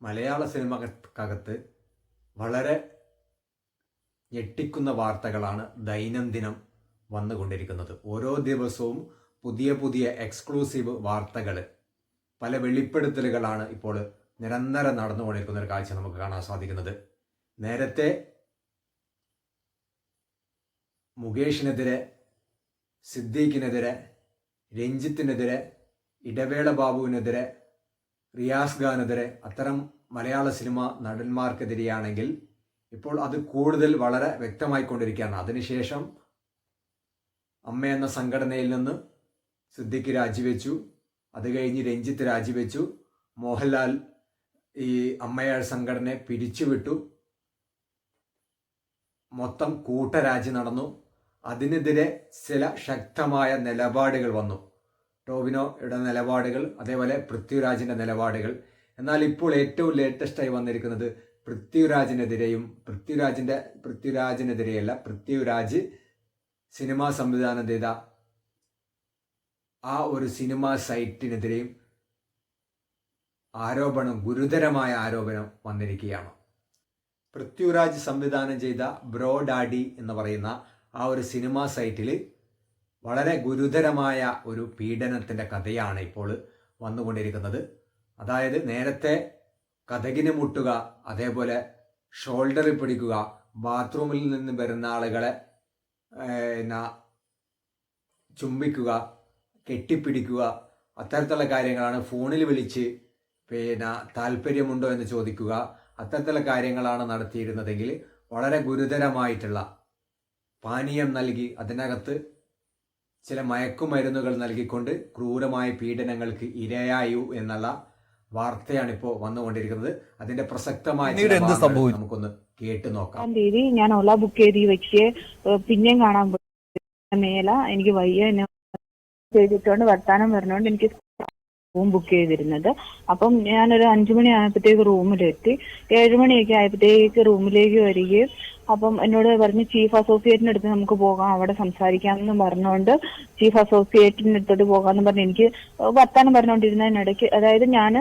മലയാള സിനിമക്കകത്ത് വളരെ ഞെട്ടിക്കുന്ന വാർത്തകളാണ് ദൈനംദിനം വന്നുകൊണ്ടിരിക്കുന്നത്. ഓരോ ദിവസവും പുതിയ പുതിയ എക്സ്ക്ലൂസീവ് വാർത്തകൾ പല വെളിപ്പെടുത്തലുകളാണ് ഇപ്പോൾ നിരന്തരം നടന്നുകൊണ്ടിരിക്കുന്ന ഒരു കാഴ്ച നമുക്ക് കാണാൻ സാധിക്കുന്നത്. നേരത്തെ മുകേഷിനെതിരെ സിദ്ദീഖിനെതിരെ രഞ്ജിത്തിനെതിരെ ഇടവേള ബാബുവിനെതിരെ റിയാസ് ഖാനെതിരെ അത്തരം മലയാള സിനിമ നടന്മാർക്കെതിരെയാണെങ്കിൽ ഇപ്പോൾ അത് കൂടുതൽ വളരെ വ്യക്തമായി വ്യക്തമായിക്കൊണ്ടിരിക്കുകയാണ് അതിനുശേഷം അമ്മ എന്ന സംഘടനയിൽ നിന്ന് സിദ്ദിഖ് രാജിവെച്ചു. അത് കഴിഞ്ഞ് രഞ്ജിത്ത് രാജിവെച്ചു. മോഹൻലാൽ ഈ അമ്മയാൾ സംഘടനയെ പിരിച്ചുവിട്ടു. മൊത്തം കൂട്ടരാജി നടന്നു. അതിനെതിരെ ചില ശക്തമായ നിലപാടുകൾ വന്നു. ടോവിനോയുടെ നിലപാടുകൾ അതേപോലെ പൃഥ്വിരാജിന്റെ നിലപാടുകൾ. എന്നാൽ ഇപ്പോൾ ഏറ്റവും ലേറ്റസ്റ്റായി വന്നിരിക്കുന്നത് പൃഥ്വിരാജിനെതിരെയും പൃഥ്വിരാജിന്റെ പൃഥ്വിരാജിനെതിരെയല്ല പൃഥ്വിരാജ് സിനിമാ സംവിധാനം ചെയ്ത ആ ഒരു സിനിമാ സൈറ്റിനെതിരെയും ആരോപണം ഗുരുതരമായ ആരോപണം വന്നിരിക്കുകയാണ്. പൃഥ്വിരാജ് സംവിധാനം ചെയ്ത ബ്രോ ഡാഡി എന്ന് പറയുന്ന ആ ഒരു സിനിമാ സൈറ്റിൽ വളരെ ഗുരുതരമായ ഒരു പീഡനത്തിന്റെ കഥയാണ് ഇപ്പോൾ വന്നുകൊണ്ടിരിക്കുന്നത്. അതായത് നേരത്തെ കഥകിന് മുട്ടുക അതേപോലെ ഷോൾഡറിൽ പിടിക്കുക ബാത്റൂമിൽ നിന്ന് വരുന്ന ആളുകളെ എന്നാ ചുംബിക്കുക കെട്ടിപ്പിടിക്കുക അത്തരത്തിലുള്ള കാര്യങ്ങളാണ് ഫോണിൽ വിളിച്ച് പിന്നെ താല്പര്യമുണ്ടോ എന്ന് ചോദിക്കുക അത്തരത്തിലുള്ള കാര്യങ്ങളാണ് നടത്തിയിരുന്നതെങ്കിൽ വളരെ ഗുരുതരമായിട്ടുള്ള പാനീയം നൽകി അതിനകത്ത് ചില മയക്കുമരുന്നുകൾ നൽകിക്കൊണ്ട് ക്രൂരമായ പീഡനങ്ങൾക്ക് ഇരയായു എന്നുള്ള വാർത്തയാണ് ഇപ്പോൾ വന്നുകൊണ്ടിരിക്കുന്നത്. അതിന്റെ പ്രസക്തമായ? നമുക്കൊന്ന് കേട്ടു നോക്കാം. തീയതി ഞാൻ ഓല ബുക്ക് ചെയ്ത് വ്യക്തിയെ പിന്നെയും കാണാൻ മേല എനിക്ക് വയ്യ എന്നെ ചെയ്തിട്ടുണ്ട് വർത്താനം പറഞ്ഞുകൊണ്ട് എനിക്ക് റൂം ബുക്ക് ചെയ്തിരുന്നത്. അപ്പം ഞാനൊരു അഞ്ചു മണി ആയപ്പോഴത്തേക്ക് റൂമിലെത്തി ഏഴുമണിയൊക്കെ ആയപ്പോഴത്തേക്ക് റൂമിലേക്ക് വരികയും അപ്പം എന്നോട് പറഞ്ഞ് ചീഫ് അസോസിയേറ്റിന്റെ അടുത്ത് നമുക്ക് പോകാം അവിടെ സംസാരിക്കാമെന്ന് പറഞ്ഞുകൊണ്ട് ചീഫ് അസോസിയേറ്റിന്റെ അടുത്തോട്ട് പോകാമെന്ന് പറഞ്ഞ് എനിക്ക് വർത്താനം പറഞ്ഞുകൊണ്ടിരുന്നതിനിടയ്ക്ക് അതായത് ഞാൻ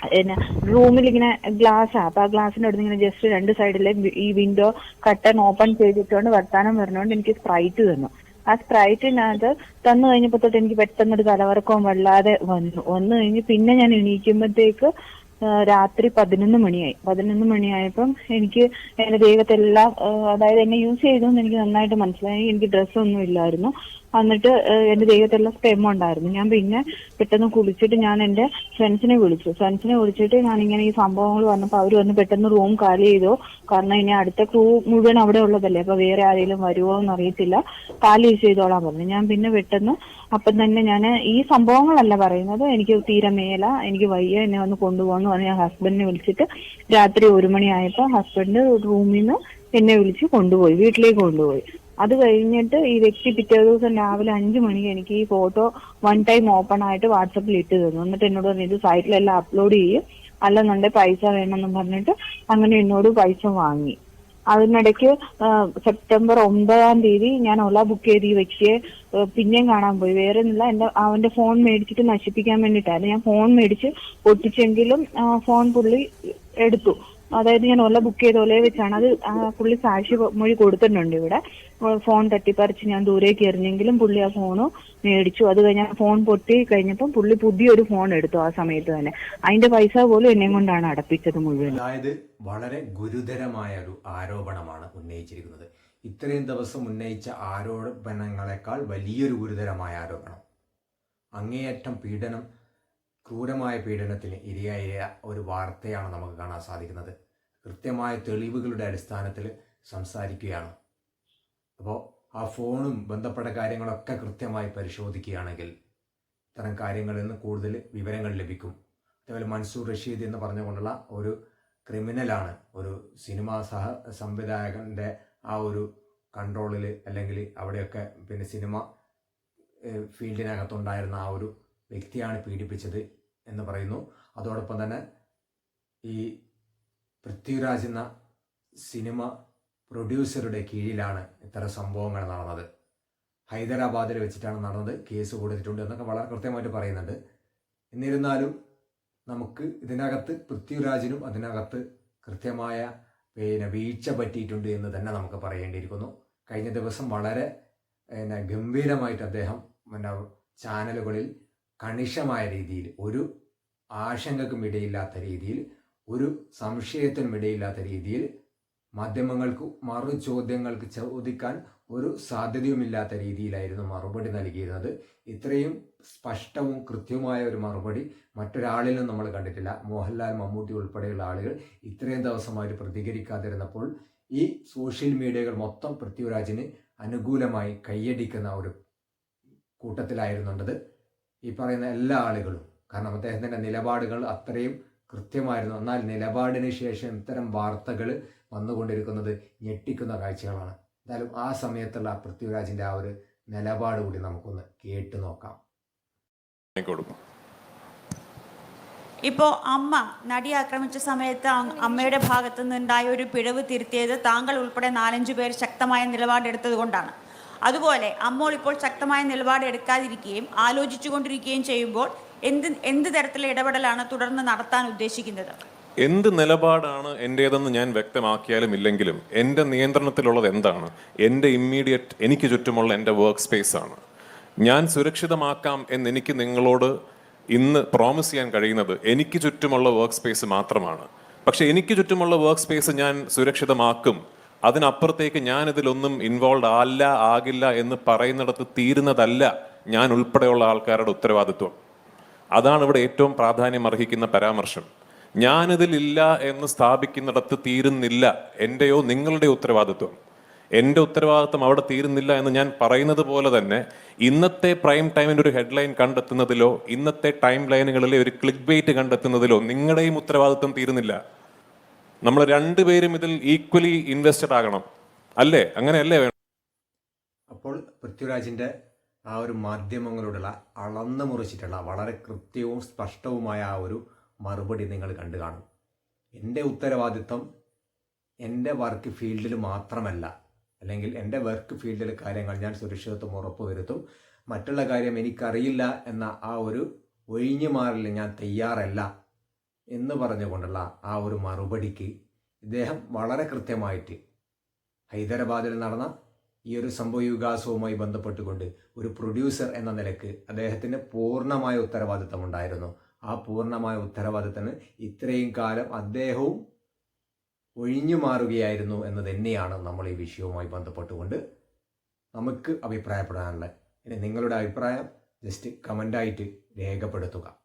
പിന്നെ റൂമിൽ ഇങ്ങനെ ഗ്ലാസ് അപ്പൊ ആ ഗ്ലാസിന്റെ അടുത്ത് ഇങ്ങനെ ജസ്റ്റ് രണ്ട് സൈഡിലെ ഈ വിൻഡോ കട്ടൺ ഓപ്പൺ ചെയ്തിട്ടുകൊണ്ട് വർത്താനം പറഞ്ഞുകൊണ്ട് എനിക്ക് സ്പ്രൈറ്റ് തന്നു. ആ സ്പ്രൈറ്റിനകത്ത് തന്നു കഴിഞ്ഞപ്പോ തൊട്ട് എനിക്ക് പെട്ടെന്നൊരു തലവർക്കവും വല്ലാതെ വന്നു. വന്നു കഴിഞ്ഞ് പിന്നെ ഞാൻ എണീക്കുമ്പോഴത്തേക്ക് രാത്രി പതിനൊന്ന് മണിയായി. പതിനൊന്ന് മണിയായപ്പം എനിക്ക് എന്റെ ദൈവത്തെല്ലാം അതായത് എന്നെ യൂസ് ചെയ്തു എന്ന് എനിക്ക് നന്നായിട്ട് മനസ്സിലായി. എനിക്ക് ഡ്രസ്സൊന്നും ഇല്ലായിരുന്നു. എന്നിട്ട് ഏഹ് എന്റെ ദേഹത്തെല്ലാം സ്റ്റെം ഉണ്ടായിരുന്നു. ഞാൻ പിന്നെ പെട്ടെന്ന് കുളിച്ചിട്ട് ഞാൻ എന്റെ ഫ്രണ്ട്സിനെ വിളിച്ചു. ഫ്രണ്ട്സിനെ വിളിച്ചിട്ട് ഞാൻ ഇങ്ങനെ ഈ സംഭവങ്ങൾ വന്നപ്പോൾ അവർ വന്ന് പെട്ടെന്ന് റൂം കാലി ചെയ്തു. കാരണം ഇനി അടുത്ത ക്രൂ മുഴുവൻ അവിടെ ഉള്ളതല്ലേ? അപ്പൊ വേറെ ആരെങ്കിലും വരുമോ എന്ന് അറിയത്തില്ല. കാലി ചെയ്തോളാൻ പറഞ്ഞു. ഞാൻ പിന്നെ പെട്ടെന്ന് അപ്പം തന്നെ ഞാൻ ഈ സംഭവങ്ങളല്ല പറയുന്നത്. എനിക്ക് തീരെ മേല എനിക്ക് വയ്യ എന്നെ ഒന്ന് കൊണ്ടുപോകണമെന്ന് പറഞ്ഞ് ഞാൻ ഹസ്ബൻഡിനെ വിളിച്ചിട്ട് രാത്രി ഒരു മണിയായപ്പോൾ ഹസ്ബൻഡ് റൂമിൽ നിന്ന് എന്നെ വിളിച്ച് കൊണ്ടുപോയി വീട്ടിലേക്ക് കൊണ്ടുപോയി. അത് കഴിഞ്ഞിട്ട് ഈ വ്യക്തി പിറ്റേ ദിവസം രാവിലെ അഞ്ചു മണിക്ക് എനിക്ക് ഈ ഫോട്ടോ വൺ ടൈം ഓപ്പൺ ആയിട്ട് വാട്സപ്പിൽ ഇട്ട് തന്നു. എന്നിട്ട് എന്നോട് പറഞ്ഞു ഇത് സൈറ്റിലെല്ലാം അപ്ലോഡ് ചെയ്യും. അല്ലെന്നുണ്ടെങ്കിൽ പൈസ വേണമെന്ന് പറഞ്ഞിട്ട് അങ്ങനെ എന്നോട് പൈസ വാങ്ങി. അതിനിടയ്ക്ക് സെപ്റ്റംബർ ഒമ്പതാം തീയതി ഞാൻ ഓല ബുക്ക് ചെയ്ത് ഈ വ്യക്തിയെ പിന്നെയും കാണാൻ പോയി. വേറെ ഒന്നുമില്ല. എന്റെ അവന്റെ ഫോൺ മേടിച്ചിട്ട് നശിപ്പിക്കാൻ വേണ്ടിയിട്ടായിരുന്നു. ഞാൻ ഫോൺ മേടിച്ച് പൊട്ടിച്ചെങ്കിലും ഫോൺ പുള്ളി എടുത്തു. അതായത് ഞാൻ ഒല ബുക്ക് ചെയ്ത ഒലയെ വെച്ചാണ്. അത് പുള്ളി സാക്ഷി മൊഴി കൊടുത്തിട്ടുണ്ട് ഇവിടെ. ഫോൺ തട്ടിപ്പറിച്ച് ഞാൻ ദൂരേക്ക് എറിഞ്ഞെങ്കിലും പുള്ളി ആ ഫോണ് മേടിച്ചു. അത് കഴിഞ്ഞ് ഫോൺ പൊട്ടി കഴിഞ്ഞപ്പം പുള്ളി പുതിയൊരു ഫോൺ എടുത്തു ആ സമയത്ത് തന്നെ. അതിന്റെ പൈസ പോലും എന്നെ കൊണ്ടാണ് അടപ്പിച്ചത് മുഴുവൻ അതായത് വളരെ ഗുരുതരമായ ഒരു ആരോപണമാണ് ഉന്നയിച്ചിരിക്കുന്നത്. ഇത്രയും ദിവസം ഉന്നയിച്ച ആരോപണങ്ങളെക്കാൾ വലിയൊരു ഗുരുതരമായ ആരോപണം. അങ്ങേയറ്റം പീഡനം ക്രൂരമായ പീഡനത്തിന് ഇരയായ ഒരു വാർത്തയാണ് നമുക്ക് കാണാൻ സാധിക്കുന്നത്. കൃത്യമായ തെളിവുകളുടെ അടിസ്ഥാനത്തിൽ സംസാരിക്കുകയാണ്. അപ്പോൾ ആ ഫോണും ബന്ധപ്പെട്ട കാര്യങ്ങളൊക്കെ കൃത്യമായി പരിശോധിക്കുകയാണെങ്കിൽ ഇത്തരം കാര്യങ്ങളിൽ നിന്ന് കൂടുതൽ വിവരങ്ങൾ ലഭിക്കും. അതേപോലെ മൻസൂർ റഷീദ് എന്ന് പറഞ്ഞുകൊണ്ടുള്ള ഒരു ക്രിമിനലാണ്. ഒരു സിനിമാ സഹ സംവിധായകന്റെ ആ ഒരു കൺട്രോളിൽ അല്ലെങ്കിൽ അവിടെയൊക്കെ പിന്നെ സിനിമ ഫീൽഡിനകത്തുണ്ടായിരുന്ന ആ ഒരു വ്യക്തിയാണ് പീഡിപ്പിച്ചത് എന്ന് പറയുന്നു. അതോടൊപ്പം തന്നെ ഈ പൃഥ്വിരാജ് എന്ന സിനിമ പ്രൊഡ്യൂസറുടെ കീഴിലാണ് ഇത്തരം സംഭവങ്ങൾ നടന്നത്. ഹൈദരാബാദിൽ വെച്ചിട്ടാണ് നടന്നത് കേസ് കൊടുത്തിട്ടുണ്ട് എന്നൊക്കെ വളരെ കൃത്യമായിട്ട് പറയുന്നുണ്ട്. എന്നിരുന്നാലും നമുക്ക് ഇതിനകത്ത് പൃഥ്വിരാജിനും അതിനകത്ത് കൃത്യമായ പിന്നെ വീഴ്ച പറ്റിയിട്ടുണ്ട് എന്ന് തന്നെ നമുക്ക് പറയേണ്ടിയിരിക്കുന്നു. കഴിഞ്ഞ ദിവസം വളരെ പിന്നെ ഗംഭീരമായിട്ട് അദ്ദേഹം പിന്നെ ചാനലുകളിൽ കണിശമായ രീതിയിൽ ഒരു ആശങ്കക്കും ഇടയില്ലാത്ത രീതിയിൽ ഒരു സംശയത്തിനും ഇടയില്ലാത്ത രീതിയിൽ മാധ്യമങ്ങൾക്ക് മറു ചോദ്യങ്ങൾക്ക് ചോദിക്കാൻ ഒരു സാധ്യതയുമില്ലാത്ത രീതിയിലായിരുന്നു മറുപടി നൽകിയിരുന്നത്. ഇത്രയും സ്പഷ്ടവും കൃത്യവുമായ ഒരു മറുപടി മറ്റൊരാളിലും നമ്മൾ കണ്ടിട്ടില്ല. മോഹൻലാൽ മമ്മൂട്ടി ഉൾപ്പെടെയുള്ള ആളുകൾ ഇത്രയും ദിവസമായിട്ട് പ്രതികരിക്കാതിരുന്നപ്പോൾ ഈ സോഷ്യൽ മീഡിയകൾ മൊത്തം പൃഥ്വിരാജിന് അനുകൂലമായി കൈയടിക്കുന്ന ഒരു കൂട്ടത്തിലായിരുന്നുണ്ടത്. ഈ പറയുന്ന എല്ലാ ആളുകളും. കാരണം അദ്ദേഹത്തിന്റെ നിലപാടുകൾ അത്രയും കൃത്യമായിരുന്നു. എന്നാൽ നിലപാടിന് ശേഷം ഇത്തരം വാർത്തകൾ വന്നുകൊണ്ടിരിക്കുന്നത് ഞെട്ടിക്കുന്ന കാഴ്ചകളാണ്. എന്തായാലും ആ സമയത്തുള്ള പൃഥ്വിരാജിന്റെ ആ ഒരു നിലപാട് കൂടി നമുക്കൊന്ന് കേട്ടു നോക്കാം. ഇപ്പോ ഇപ്പോൾ അമ്മ നടി ആക്രമിച്ച സമയത്ത് അമ്മയുടെ ഭാഗത്തു നിന്നുണ്ടായ ഒരു പിഴവ് തിരുത്തിയത് താങ്കൾ ഉൾപ്പെടെ നാലഞ്ചു പേർ ശക്തമായ നിലപാടെടുത്തത് കൊണ്ടാണ്. അതുപോലെ അമ്മോൾ ഇപ്പോൾ ശക്തമായ നിലപാടെടുക്കാതിരിക്കുകയും ആലോചിച്ചുകൊണ്ടിരിക്കുകയും ചെയ്യുമ്പോൾ എന്ത് എന്ത് തരത്തിലുള്ള ഇടപെടലാണ് തുടർന്ന് നടത്താൻ ഉദ്ദേശിക്കുന്നത്? എന്ത് നിലപാടാണ് എന്റേതെന്ന് ഞാൻ വ്യക്തമാക്കിയാലും ഇല്ലെങ്കിലും എന്റെ നിയന്ത്രണത്തിലുള്ളത് എന്താണ്? എന്റെ ഇമ്മീഡിയറ്റ് എനിക്ക് ചുറ്റുമുള്ള എന്റെ വർക്ക് സ്പേസ് ആണ്. ഞാൻ സുരക്ഷിതമാക്കാം എന്ന് എനിക്ക് നിങ്ങളോട് ഇന്ന് പ്രോമിസ് ചെയ്യാൻ കഴിയുന്നത് എനിക്ക് ചുറ്റുമുള്ള വർക്ക് സ്പേസ് മാത്രമാണ്. പക്ഷേ എനിക്ക് ചുറ്റുമുള്ള വർക്ക് സ്പേസ് ഞാൻ സുരക്ഷിതമാക്കും. അതിനപ്പുറത്തേക്ക് ഞാൻ ഇതിലൊന്നും ഇൻവോൾവ് അല്ല ആകില്ല എന്ന് പറയുന്നിടത്ത് തീരുന്നതല്ല ഞാൻ ഉൾപ്പെടെയുള്ള ആൾക്കാരുടെ ഉത്തരവാദിത്വം. അതാണ് ഇവിടെ ഏറ്റവും പ്രാധാന്യം അർഹിക്കുന്ന പരാമർശം ഞാനിതിലില്ല എന്ന് സ്ഥാപിക്കുന്നിടത്ത് തീരുന്നില്ല എന്റെയോ നിങ്ങളുടെ ഉത്തരവാദിത്വം. എന്റെ ഉത്തരവാദിത്വം അവിടെ തീരുന്നില്ല എന്ന് ഞാൻ പറയുന്നത് പോലെ തന്നെ ഇന്നത്തെ പ്രൈം ടൈമിന്റെ ഒരു ഹെഡ്ലൈൻ കണ്ടെത്തുന്നതിലോ ഇന്നത്തെ ടൈം ലൈനുകളിലെ ഒരു ക്ലിക്ക് ബെയ്റ്റ് കണ്ടെത്തുന്നതിലോ നിങ്ങളുടെയും ഉത്തരവാദിത്വം തീരുന്നില്ല. നമ്മൾ രണ്ടുപേരും ഇതിൽ ഈക്വലി ഇൻവെസ്റ്റഡ് ആകണം. അല്ലേ? അങ്ങനെയല്ലേ വേണം? അപ്പോൾ പൃഥ്വിരാജിന്റെ ആ ഒരു മാധ്യമങ്ങളോടുള്ള അളന്നു മുറിച്ചിട്ടുള്ള വളരെ കൃത്യവും സ്പഷ്ടവുമായ ആ ഒരു മറുപടി നിങ്ങൾ കണ്ടു കാണും. എന്റെ ഉത്തരവാദിത്വം എന്റെ വർക്ക് ഫീൽഡിൽ മാത്രമല്ല അല്ലെങ്കിൽ എന്റെ വർക്ക് ഫീൽഡിൽ കാര്യങ്ങൾ ഞാൻ സുരക്ഷിതത്വം ഉറപ്പുവരുത്തും. മറ്റുള്ള കാര്യം എനിക്കറിയില്ല എന്ന ആ ഒരു ഒഴിഞ്ഞു മാറിൽ ഞാൻ തയ്യാറല്ല എന്ന് പറഞ്ഞുകൊണ്ടുള്ള ആ ഒരു മറുപടിക്ക് ഇദ്ദേഹം വളരെ കൃത്യമായിട്ട് ഹൈദരാബാദിൽ നടന്ന ഈ ഒരു സംഭവവികാസവുമായി ബന്ധപ്പെട്ടുകൊണ്ട് ഒരു പ്രൊഡ്യൂസർ എന്ന നിലയ്ക്ക് അദ്ദേഹത്തിന് പൂർണമായ ഉത്തരവാദിത്തം ഉണ്ടായിരുന്നു ആ പൂർണമായ ഉത്തരവാദിത്തത്തിന് ഇത്രയും കാലം അദ്ദേഹവും ഒഴിഞ്ഞു മാറുകയായിരുന്നു എന്ന് തന്നെയാണ് നമ്മൾ ഈ വിഷയവുമായി ബന്ധപ്പെട്ടുകൊണ്ട് നമുക്ക് അഭിപ്രായപ്പെടാനുള്ളത്. ഇനി നിങ്ങളുടെ അഭിപ്രായം ജസ്റ്റ് കമന്റായിട്ട് രേഖപ്പെടുത്തുക.